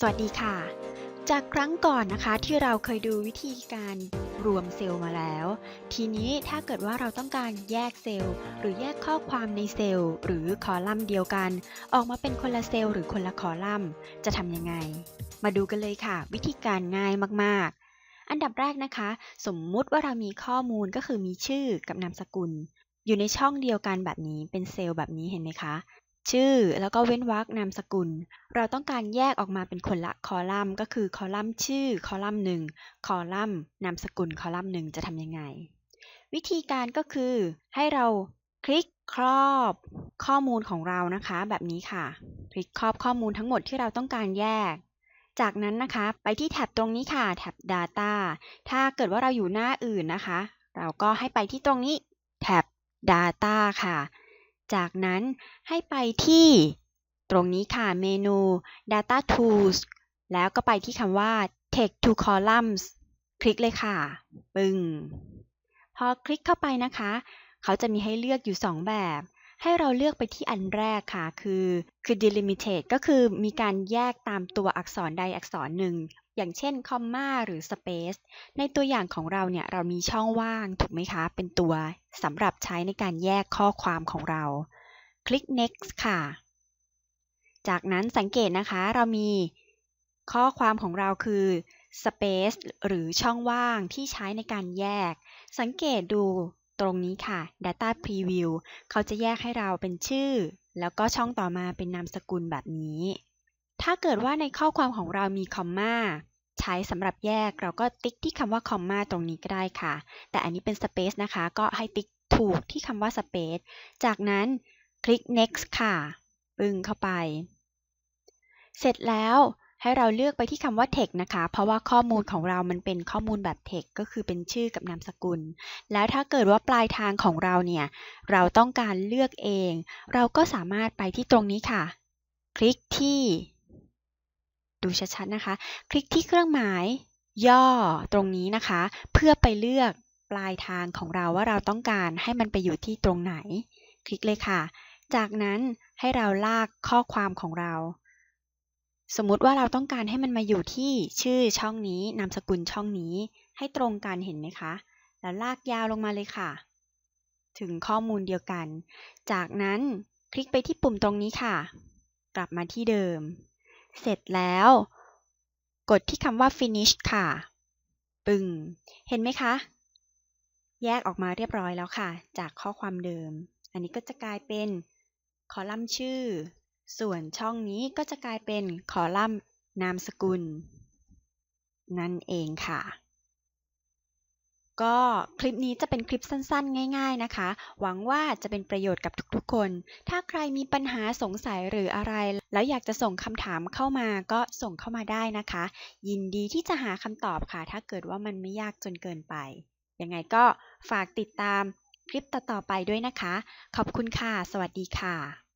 สวัสดีค่ะ จากครั้งก่อนนะคะที่เราเคยดูวิธีการรวมเซลล์มาแล้ว ทีนี้ถ้าเกิดว่าเราต้องการแยกเซลล์ หรือแยกข้อความในเซลล์ หรือคอลัมน์เดียวกัน ออกมาเป็นคนละเซลล์หรือคนละคอลัมน์ จะทำยังไง มาดูกันเลยค่ะ วิธีการง่ายมากๆ อันดับแรกนะคะ สมมุติว่าเรามีข้อมูลก็คือมีชื่อกับนามสกุล อยู่ในช่องเดียวกันแบบนี้เป็นเซลล์แบบนี้เห็นไหมคะ ชื่อ แล้วก็เว้นวรรคนามสกุล เราต้องการแยกออกมาเป็นคนละคอลัมน์ ก็คือคอลัมน์ชื่อ คอลัมน์หนึ่งคอลัมน์นามสกุล คอลัมน์หนึ่งจะทำยังไง วิธีการก็คือให้เราคลิกครอบข้อมูลของเรานะคะ แบบนี้ค่ะ คลิกครอบข้อมูลทั้งหมดที่เราต้องการแยก จากนั้นนะคะไปที่แท็บตรงนี้ค่ะแท็บ Data ถ้าเกิดว่าเราอยู่หน้าอื่นนะคะ เราก็ให้ไปที่ตรงนี้แท็บ Data ค่ะ จากนั้นให้ไปที่ ตรงนี้ค่ะเมนู Data Tools แล้วก็ไปที่คำว่า Text to Columns คลิกเลยค่ะ ปึ้ง พอคลิกเข้าไปนะคะ เขาจะมีให้เลือกอยู่ 2 แบบ ให้เราเลือกไปที่อันแรกค่ะ คือ คือ delimited ก็คือมีการแยกตามตัวอักษรใดอักษรหนึ่ง อย่างเช่นคอมมาหรือ space ในตัวอย่างของเราเนี่ยเรามีช่องว่างถูกไหมคะ เป็นตัวสำหรับใช้ในการแยกข้อความของเรา คลิก next ค่ะ จากนั้นสังเกตนะคะเรามีข้อความของเราคือ space หรือช่องว่างที่ใช้ในการแยก สังเกตดูตรงนี้ค่ะ data preview เขาจะแยกให้เราเป็นชื่อ แล้วก็ช่องต่อมาเป็นนามสกุลแบบนี้ ถ้าเกิดว่าในข้อความของเรามีคอมมาใช้สำหรับแยกเราก็ติ๊กที่คำว่าคอมมาตรงนี้ก็ได้ค่ะ แต่อันนี้เป็น space นะคะ ก็ให้ติ๊กถูกที่คำว่า space จากนั้นคลิก next ค่ะ ปึ้งเข้าไป เสร็จแล้วให้เราเลือกไปที่คำว่า text นะคะ เพราะว่าข้อมูลของเรามันเป็นข้อมูลแบบ text ก็คือเป็นชื่อกับนามสกุล แล้วถ้าเกิดว่าปลายทางของเราเนี่ย เราต้องการเลือกเอง เราก็สามารถไปที่ตรงนี้ค่ะ คลิกที่ ดูชัดๆนะคะ คลิกที่เครื่องหมายย่อตรงนี้นะคะ เพื่อไปเลือกปลายทางของเราว่าเราต้องการให้มันไปอยู่ที่ตรงไหน คลิกเลยค่ะ จากนั้นให้เราลากข้อความของเรา สมมุติว่าเราต้องการให้มันมาอยู่ที่ชื่อช่องนี้ นามสกุลช่องนี้ ให้ตรงกันเห็นไหมคะ แล้วลากยาวลงมาเลยค่ะ ถึงข้อมูลเดียวกัน จากนั้นคลิกไปที่ปุ่มตรงนี้ค่ะ กลับมาที่เดิม เสร็จแล้ว กดที่คำว่า finish ค่ะ ปึ้งเห็นไหมคะ แยกออกมาเรียบร้อยแล้วค่ะ จากข้อความเดิม อันนี้ก็จะกลายเป็นคอลัมน์ชื่อ ส่วนช่องนี้ก็จะกลายเป็นคอลัมน์นามสกุล นั่นเองค่ะ ก็คลิปนี้จะเป็นคลิปสั้นๆ ง่าย ๆนะคะ หวังว่าจะเป็นประโยชน์กับทุกๆคน ถ้าใครมีปัญหาสงสัยหรืออะไร แล้วอยากจะส่งคำถามเข้ามาก็ส่งเข้ามาได้นะคะ ยินดีที่จะหาคำตอบค่ะ ถ้าเกิดว่ามันไม่ยากจนเกินไป ยังไงก็ฝากติดตามคลิปต่อๆไปด้วยนะคะ ขอบคุณค่ะ สวัสดีค่ะ